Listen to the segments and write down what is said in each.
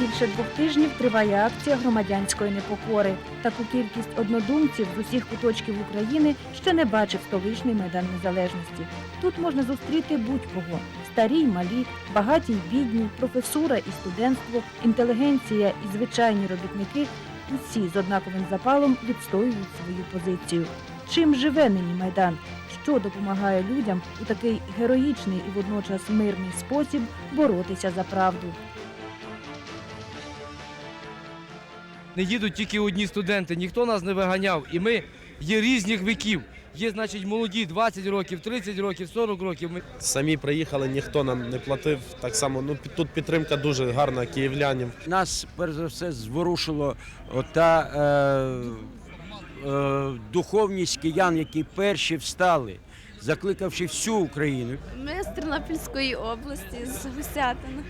Більше двох тижнів триває акція громадянської непокори. Таку кількість однодумців з усіх куточків України ще не бачив столичний майдан незалежності. Тут можна зустріти будь-кого: старі й малі, багаті й бідні, професура і студентство, інтелігенція і звичайні робітники. Усі з однаковим запалом відстоюють свою позицію. Чим живе нині майдан? Що допомагає людям у такий героїчний і водночас мирний спосіб боротися за правду? Не їдуть тільки одні студенти, ніхто нас не виганяв. І ми є різних віків. Є, значить, молоді 20 років, 30 років, 40 років. Ми Самі приїхали, ніхто нам не платив. Так само, ну тут підтримка дуже гарна київлянів. Нас перш за все зворушило ота е, е, духовність киян, які перші встали, закликавши всю Україну. Ми з Тернопільської області, з Гусятина,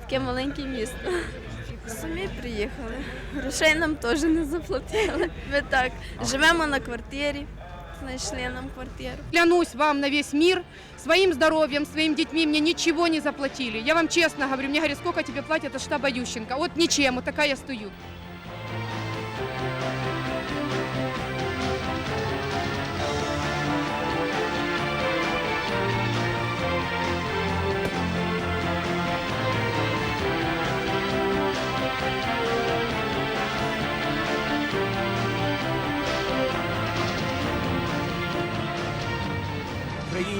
таке маленьке місто. Самі приїхали. Грошей нам теж не заплатили. Ми так живемо на квартирі, знайшли нам квартиру. Клянусь вам на весь мир, своим здоровьем, своими детьми мне ничего не заплатили. Я вам честно говорю, мне говорят, сколько тебе платят от штаба Ющенко. Вот ничем, вот такая я стою.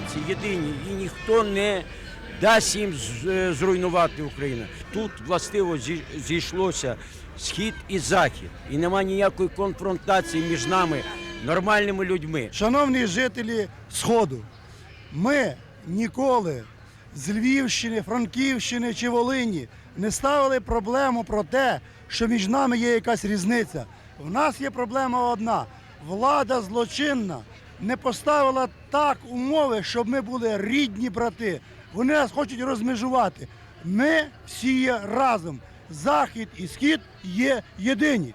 Українці єдині і ніхто не дасть їм е, зруйнувати Україну. Тут властиво зійшлося схід і захід, і нема ніякої конфронтації між нами, нормальними людьми. Шановні жителі Сходу, ми ніколи з Львівщини, Франківщини чи Волині не ставили проблему про те, що між нами є якась різниця. В нас є проблема одна: влада злочинна не поставила так умови, щоб ми були рідні брати. Вони нас хочуть розмежувати. Ми всі є разом. Захід і схід є єдині.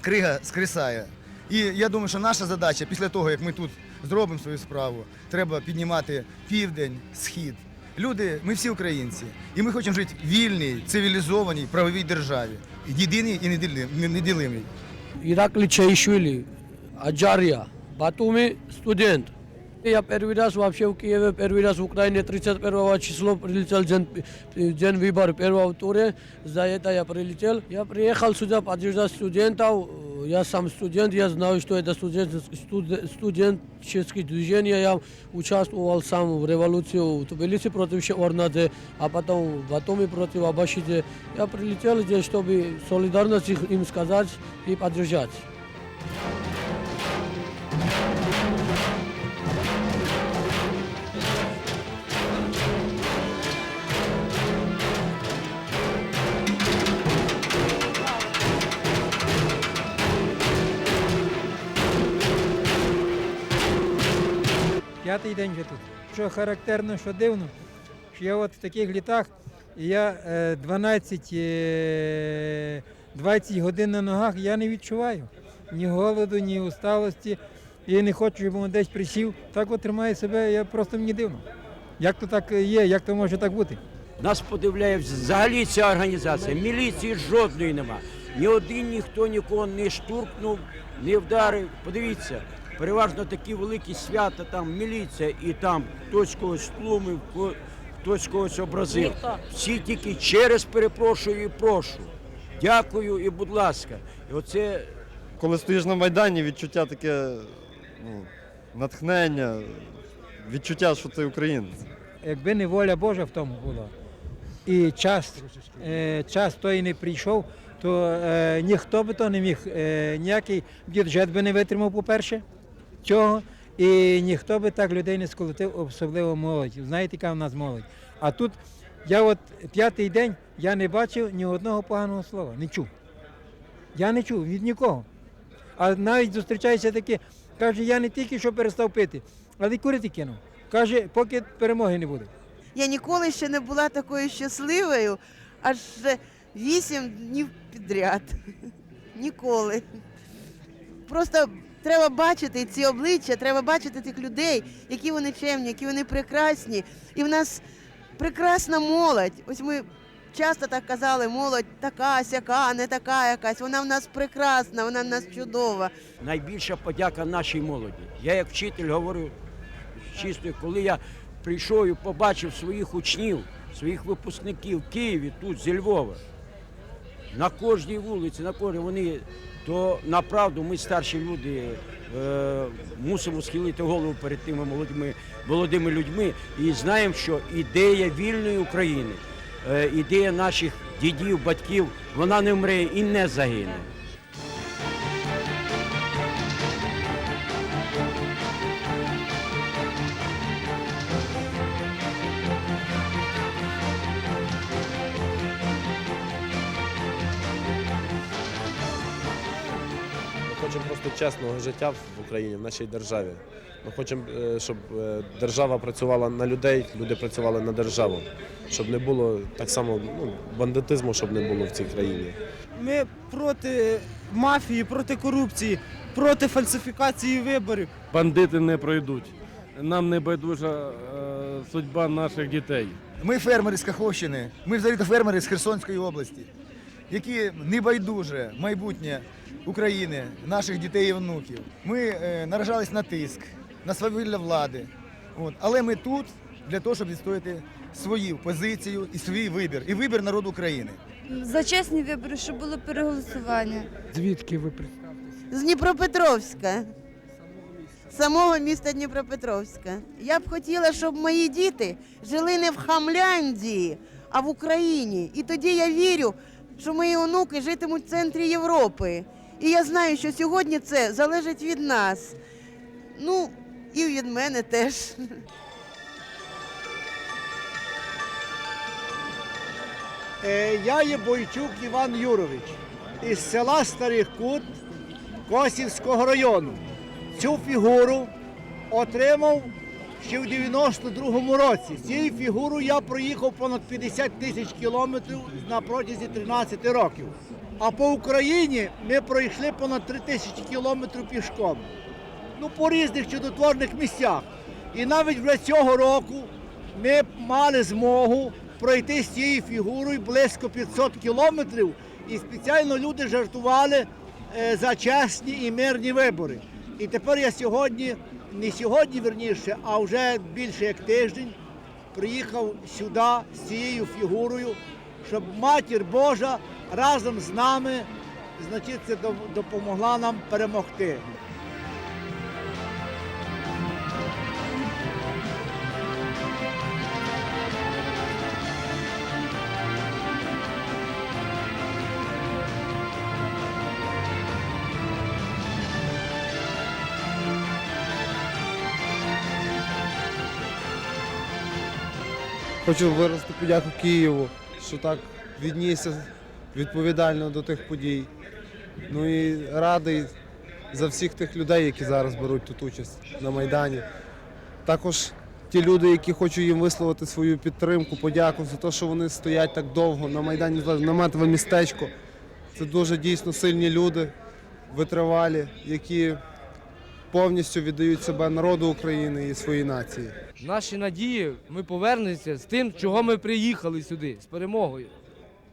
крига скресає. І я думаю, що наша задача після того, як ми тут зробимо свою справу, треба піднімати південь, схід. Люди, ми всі українці, і ми хочемо жити в вільній, цивілізованій, правовій державі. Єдиній і неділим- неділимій. Иракли Чаишвили, Аджария, Батуми, студент. Я первый раз вообще в Киеве, первый раз в Украине 31 число прилетел день, день выбор первого тура. За это я прилетел. Я приехал сюда поддержать студентов. Я сам студент, я знаю, что это студент, студ- студенческое движение. Я участвовал сам в революции в Тбилиси против Орнаде, а потом в Батуми против Абашиде. Я прилетел здесь, чтобы солидарность их- им сказать и поддержать. П'ятий день вже тут. Що характерно, що дивно, що я от в таких літах, я е, 12, е, 20 годин на ногах я не відчуваю ні голоду, ні усталості. І не хочу, щоб він десь присів. Так от тримаю себе, я просто мені дивно. Як то так є, як то може так бути? Нас подивляє взагалі ця організація. Міліції жодної нема. Ні один ніхто нікого не штуркнув, не вдарив. Подивіться, переважно такі великі свята, там міліція і там хтось когось тлумив, хтось когось образив. Всі тільки через перепрошую і прошу. Дякую і будь ласка. І оце коли стоїш на Майдані, відчуття таке ну, натхнення, відчуття, що ти українець. Якби не воля Божа в тому була, і час, е, час той не прийшов, то е, ніхто би то не міг, е, ніякий бюджет би не витримав, по-перше, цього, і ніхто би так людей не сколотив, особливо молодь. Знаєте, яка в нас молодь. А тут я от п'ятий день я не бачив ні одного поганого слова, не чув. Я не чув від нікого. А навіть зустрічаються такі, каже, я не тільки що перестав пити, але й курити кинув. Каже, поки перемоги не буде. Я ніколи ще не була такою щасливою, аж вісім днів підряд. Ніколи. Просто треба бачити ці обличчя, треба бачити тих людей, які вони чемні, які вони прекрасні. І в нас прекрасна молодь. Ось ми часто так казали, молодь така сяка, не така якась. Вона в нас прекрасна, вона в нас чудова. Найбільша подяка нашій молоді. Я як вчитель говорю чисто, коли я прийшов і побачив своїх учнів, своїх випускників в Києві, тут, зі Львова, на кожній вулиці, на кожній вони, то направду ми старші люди е, мусимо схилити голову перед тими молодими, молодими людьми і знаємо, що ідея вільної України, е, ідея наших дідів, батьків, вона не вмре і не загине. Хочемо просто чесного життя в Україні, в нашій державі. Ми хочемо, е, щоб е, держава працювала на людей, люди працювали на державу, щоб не було так само ну, бандитизму, щоб не було в цій країні. Ми проти мафії, проти корупції, проти фальсифікації виборів. Бандити не пройдуть. Нам не байдужа е, судьба наших дітей. Ми фермери з Каховщини, ми взагалі фермери з Херсонської області, які не байдуже майбутнє України, наших дітей і внуків. Ми е, наражались на тиск, на свавілля влади. От. Але ми тут для того, щоб відстояти свою позицію і свій вибір, і вибір народу України. За чесні вибори, щоб було переголосування. Звідки ви представ? З Дніпропетровська. Самого міста Дніпропетровська. Я б хотіла, щоб мої діти жили не в Хамляндії, а в Україні. І тоді я вірю, що мої онуки житимуть в центрі Європи. І я знаю, що сьогодні це залежить від нас. Ну, і від мене теж. Е, Я є Бойчук Іван Юрович із села Старих Кут Косівського району. Цю фігуру отримав ще в 92-му році. З цією фігурою я проїхав понад 50 тисяч кілометрів на протязі 13 років. А по Україні ми пройшли понад 3 тисячі кілометрів пішком. Ну, по різних чудотворних місцях. І навіть вже цього року ми мали змогу пройти з цією фігурою близько 500 кілометрів. І спеціально люди жартували е, за чесні і мирні вибори. І тепер я сьогодні, не сьогодні верніше, а вже більше як тиждень приїхав сюди з цією фігурою, щоб Матір Божа разом з нами значить, допомогла нам перемогти. Хочу виразити подяку Києву, що так віднісся відповідально до тих подій. Ну і радий за всіх тих людей, які зараз беруть тут участь на Майдані. Також ті люди, які хочу їм висловити свою підтримку, подяку за те, що вони стоять так довго на Майдані наметове містечко. Це дуже дійсно сильні люди, витривалі, які повністю віддають себе народу України і своїй нації. Наші надії, ми повернемося з тим, чого ми приїхали сюди, з перемогою.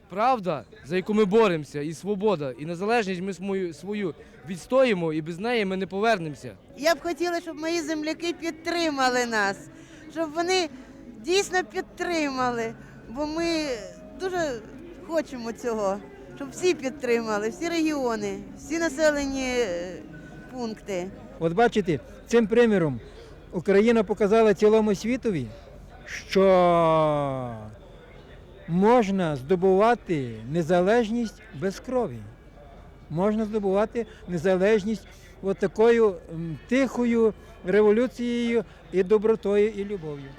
Правда, за яку ми боремося, і свобода, і незалежність ми свою, свою відстоїмо, і без неї ми не повернемося. Я б хотіла, щоб мої земляки підтримали нас, щоб вони дійсно підтримали, бо ми дуже хочемо цього, щоб всі підтримали, всі регіони, всі населені е, пункти. От бачите, цим приміром Україна показала цілому світові, що можна здобувати незалежність без крові. Можна здобувати незалежність от такою тихою революцією і добротою, і любов'ю.